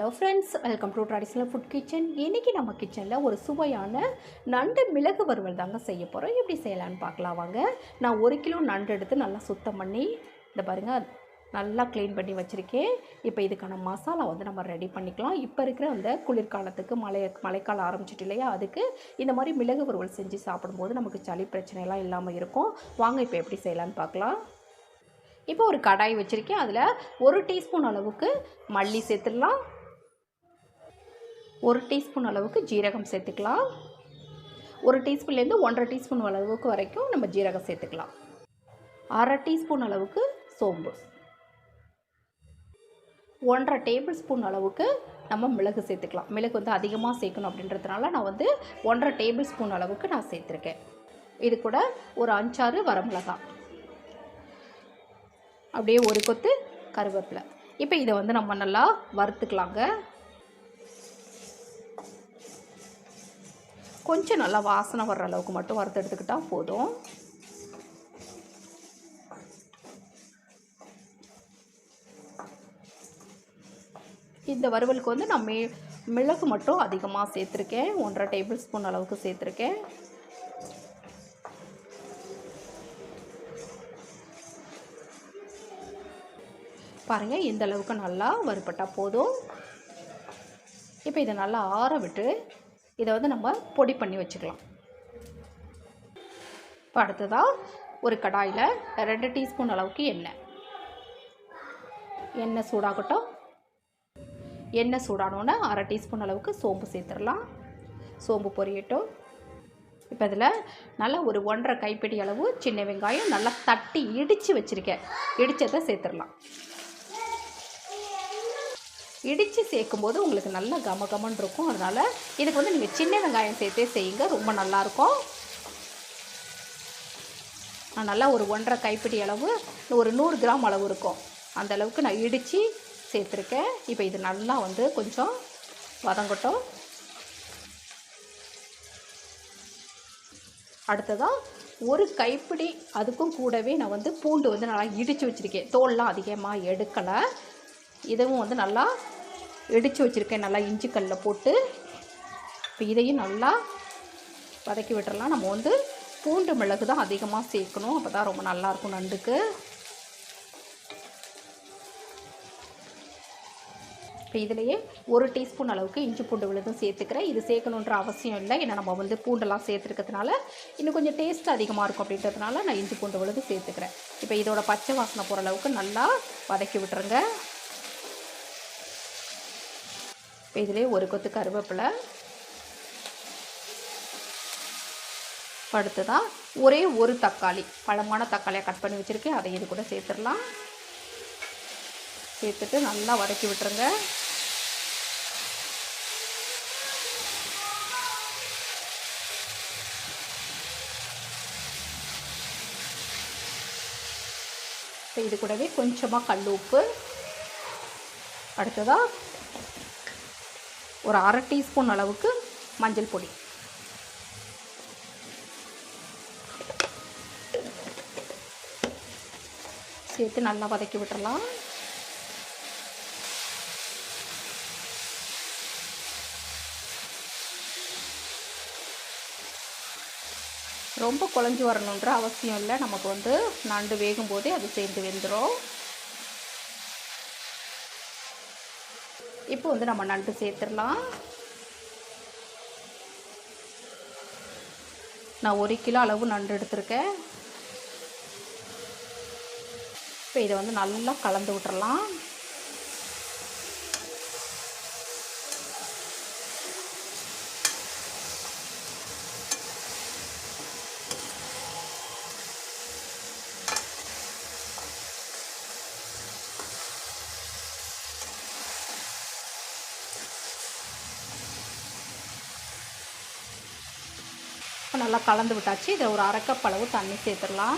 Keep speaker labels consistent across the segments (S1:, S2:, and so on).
S1: Hello friends welcome to traditional food kitchen இன்றைக்கி நம்ம கிச்சனில் ஒரு சுவையான நண்டு மிளகு வறுவல் தாங்க செய்ய போகிறோம் எப்படி செய்யலான்னு பார்க்கலாம் வாங்க. நான் ஒரு கிலோ நண்டு எடுத்து நல்லா சுத்தம் பண்ணி இந்த பாருங்கள் நல்லா க்ளீன் பண்ணி வச்சுருக்கேன். இப்போ இதுக்கான மசாலா வந்து நம்ம ரெடி பண்ணிக்கலாம். இப்போ இருக்கிற அந்த குளிர்காலத்துக்கு மழை மழைக்காலம் ஆரம்பிச்சிட்டு இல்லையா அதுக்கு இந்த மாதிரி மிளகு வறுவல் செஞ்சு சாப்பிடும்போது நமக்கு சளி பிரச்சனைலாம் இல்லாமல் இருக்கும். வாங்க இப்போ எப்படி செய்யலான்னு பார்க்கலாம். இப்போ ஒரு கடாய் வச்சுருக்கேன். அதில் ஒரு டீஸ்பூன் அளவுக்கு மல்லி சேர்த்துடலாம். ஒரு டீஸ்பூன் அளவுக்கு ஜீரகம் சேர்த்துக்கலாம். ஒரு டீஸ்பூன்லேருந்து ஒன்றரை டீஸ்பூன் அளவுக்கு வரைக்கும் நம்ம ஜீரகம் சேர்த்துக்கலாம். அரை டீஸ்பூன் அளவுக்கு சோம்பு. ஒன்றரை டேபிள் ஸ்பூன் அளவுக்கு நம்ம மிளகு சேர்த்துக்கலாம். மிளகு வந்து அதிகமாக சேர்க்கணும் அப்படின்றதுனால நான் வந்து ஒன்றரை டேபிள் ஸ்பூன் அளவுக்கு நான் சேர்த்துருக்கேன். இது கூட ஒரு அஞ்சாறு வரமிளகாய் அப்படியே ஒரு கொத்து கருவேப்பிலை. இப்போ இதை வந்து நம்ம நல்லா வறுத்துக்கலாங்க. கொஞ்சம் நல்லா வாசனை வர்ற அளவுக்கு மட்டும் வறுத்து எடுத்துக்கிட்டால் போதும். இந்த வறுவலுக்கு வந்து நான் மே மிளகு மட்டும் அதிகமாக சேர்த்துருக்கேன். ஒன்றரை டேபிள் ஸ்பூன் அளவுக்கு சேர்த்துருக்கேன். பாருங்கள் இந்த அளவுக்கு நல்லா வறுப்பட்டால் போதும். இப்போ இதை நல்லா ஆற விட்டு இதை வந்து நம்ம பொடி பண்ணி வச்சுக்கலாம். இப்போ அடுத்ததாக ஒரு கடாயில் ரெண்டு டீஸ்பூன் அளவுக்கு எண்ணெய். எண்ணெய் சூடாகட்டும். எண்ணெய் சூடானோன்னே அரை டீஸ்பூன் அளவுக்கு சோம்பு சேர்த்துடலாம். சோம்பு பொரியட்டும். இப்போ இதில் நல்லா ஒரு ஒன்றரை கைப்பிடி அளவு சின்ன வெங்காயம் நல்லா தட்டி இடித்து வச்சுருக்கேன். இடித்ததை சேர்த்துடலாம். இடித்து சேர்க்கும்போது உங்களுக்கு நல்ல கம கமன் இருக்கும். அதனால் இதுக்கு வந்து நீங்கள் சின்ன வெங்காயம் சேர்த்தே செய்யுங்க. ரொம்ப நல்லாயிருக்கும். நான் நல்லா ஒரு ஒன்றரை கைப்பிடி அளவு ஒரு நூறு கிராம் அளவு இருக்கும். அந்த அளவுக்கு நான் இடித்து சேர்த்துருக்கேன். இப்போ இது நல்லா வந்து கொஞ்சம் வதங்கட்டும். அடுத்ததாக ஒரு கைப்பிடி அதுக்கும் கூடவே நான் வந்து பூண்டு வந்து நல்லா இடித்து வச்சுருக்கேன். தோல்லாம் அதிகமாக எடுக்கலை. இதுவும் வந்து நல்லா இடித்து வச்சுருக்கேன். நல்லா இஞ்சி கல்லில் போட்டு இப்போ இதையும் நல்லா வதக்கி விட்டுறலாம். நம்ம வந்து பூண்டு மிளகு தான் அதிகமாக சேர்க்கணும். அப்போ தான் ரொம்ப நல்லாயிருக்கும் நண்டுக்கு. இப்போ இதிலையே ஒரு டீஸ்பூன் அளவுக்கு இஞ்சி பூண்டு விழுதும் சேர்த்துக்கிறேன். இது சேர்க்கணுன்ற அவசியம் இல்லை. ஏன்னா நம்ம வந்து பூண்டெல்லாம் சேர்த்துருக்கிறதுனால இன்னும் கொஞ்சம் டேஸ்ட் அதிகமாக இருக்கும் அப்படின்றதுனால நான் இஞ்சி பூண்டு விழுது சேர்த்துக்கிறேன். இப்போ இதோட பச்சை வாசனை போகிற அளவுக்கு நல்லா வதக்கி விட்டுருங்க. இப்போ இதிலே ஒரு கொத்து கருவேப்பிலை. அடுத்ததாக ஒரே ஒரு தக்காளி. பழமான தக்காளியை கட் பண்ணி வச்சுருக்கேன். அதை இது கூட சேர்த்துடலாம். சேர்த்துட்டு நல்லா வதக்கி விட்டுருங்க. இப்போ இது கூடவே கொஞ்சமாக கல் உப்பு. அடுத்ததாக ஒரு அரை டீஸ்பூன் அளவுக்கு மஞ்சள் பொடி. சேர்த்து நல்லா வதக்கி விட்டுடலாம் ரொம்ப குழஞ்சி வரணுன்ற அவசியம் இல்லை. நமக்கு வந்து நண்டு வேகும் போதே அது சேர்ந்து வெந்துடும் இப்போ வந்து நம்ம நண்டு சேர்த்துடலாம். நான் ஒரு கிலோ அளவு நண்டு எடுத்திருக்கேன். இப்போ இதை வந்து நல்லா கலந்து விட்டுறலாம். இப்போ நல்லா கலந்து விட்டாச்சு. இதில் ஒரு அரைக்கப் அளவு தண்ணி சேர்த்துடலாம்.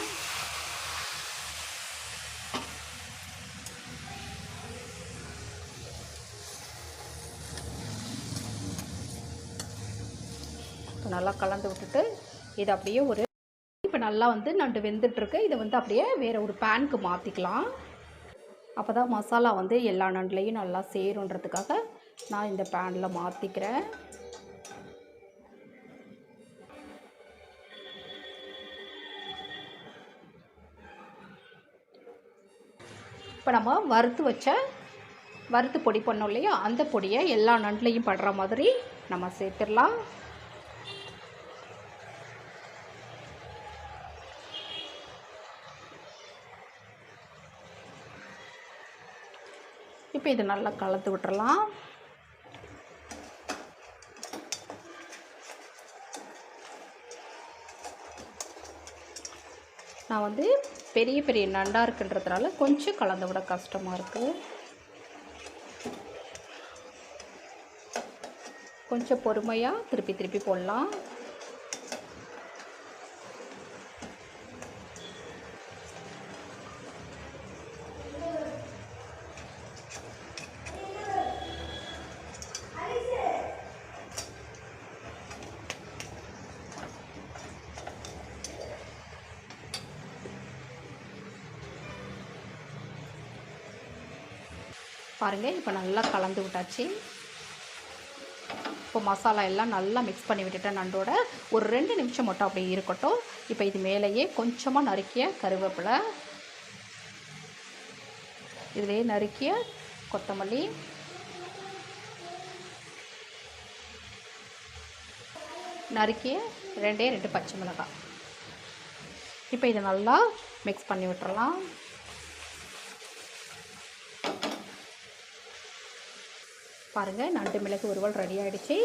S1: இப்போ நல்லா கலந்து விட்டுட்டு இது அப்படியே ஒரு இப்போ நல்லா வந்து நண்டு வெந்துட்டுருக்கு. இதை வந்து அப்படியே வேறு ஒரு பேனுக்கு மாற்றிக்கலாம் அப்போ தான் மசாலா வந்து எல்லா நண்டுலேயும் நல்லா சேருன்றதுக்காக நான் இந்த பேனில் மாற்றிக்கிறேன் இப்போ நம்ம வறுத்து வச்ச வறுத்து பொடி பண்ணோம் இல்லையா? அந்த பொடியை எல்லா நண்டுலையும் படுற மாதிரி நம்ம சேர்த்துடலாம். இப்போ இதை நல்லா கலந்து விட்டுறலாம். நான் வந்து பெரிய பெரிய நண்டாக இருக்குன்றதுனால கொஞ்சம் கலந்து விட கஷ்டமாக இருக்குது கொஞ்சம் பொறுமையாக திருப்பி திருப்பி போடலாம். பாருங்கள் இப்போ நல்லா கலந்து விட்டாச்சு. இப்போ மசாலா எல்லாம் நல்லா மிக்ஸ் பண்ணி விட்டுட்டேன் நண்டோட. ஒரு ரெண்டு நிமிஷம் மட்டும் அப்படி இருக்கட்டும். இப்போ இது மேலேயே கொஞ்சமாக நறுக்கிய கருவேப்பிலை. இதுலேயே நறுக்கிய கொத்தமல்லி. நறுக்கிய ரெண்டே ரெண்டு பச்சை மிளகாய். இப்போ இதை நல்லா மிக்ஸ் பண்ணி விட்டுறலாம். பாருங்கள் நண்டு மிளகு உருவல் ரெடி ஆகிடுச்சு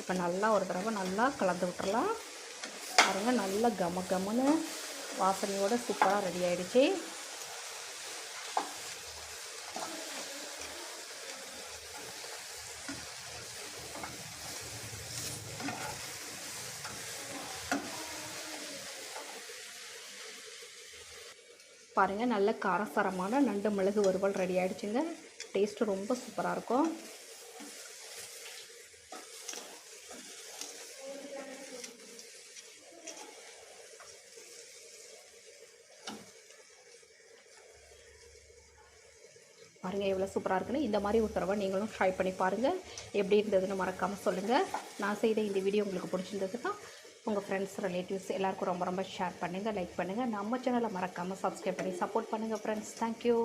S1: இப்போ நல்லா ஒரு தடவை நல்லா கலந்து விட்டுறலாம். பாருங்கள் நல்லா கம கமன்னு வாசனையோடு சூப்பராக ரெடி ஆகிடுச்சு பாருங்கள் நல்ல காரசாரமான நண்டு மிளகு வறுவல் ரெடி ஆகிடுச்சுங்க டேஸ்ட்டு ரொம்ப சூப்பராக இருக்கும். பாருங்கள் எவ்வளோ சூப்பராக இருக்குன்னு. இந்த மாதிரி ஒரு தடவை நீங்களும் ட்ரை பண்ணி பாருங்கள் எப்படி இருந்ததுன்னு மறக்காமல் சொல்லுங்கள் நான் செய்த இந்த வீடியோ உங்களுக்கு பிடிச்சிருந்ததுன்னா உங்கள் ஃப்ரெண்ட்ஸ் ரிலேட்டிவ்ஸ் எல்லாருக்கும் ரொம்ப ரொம்ப ஷேர் பண்ணுங்கள் லைக் பண்ணுங்கள் நம்ம சேனலை மறக்காமல் சப்ஸ்கிரைப் பண்ணி சப்போர்ட் பண்ணுங்கள் ஃப்ரெண்ட்ஸ் தேங்க்யூ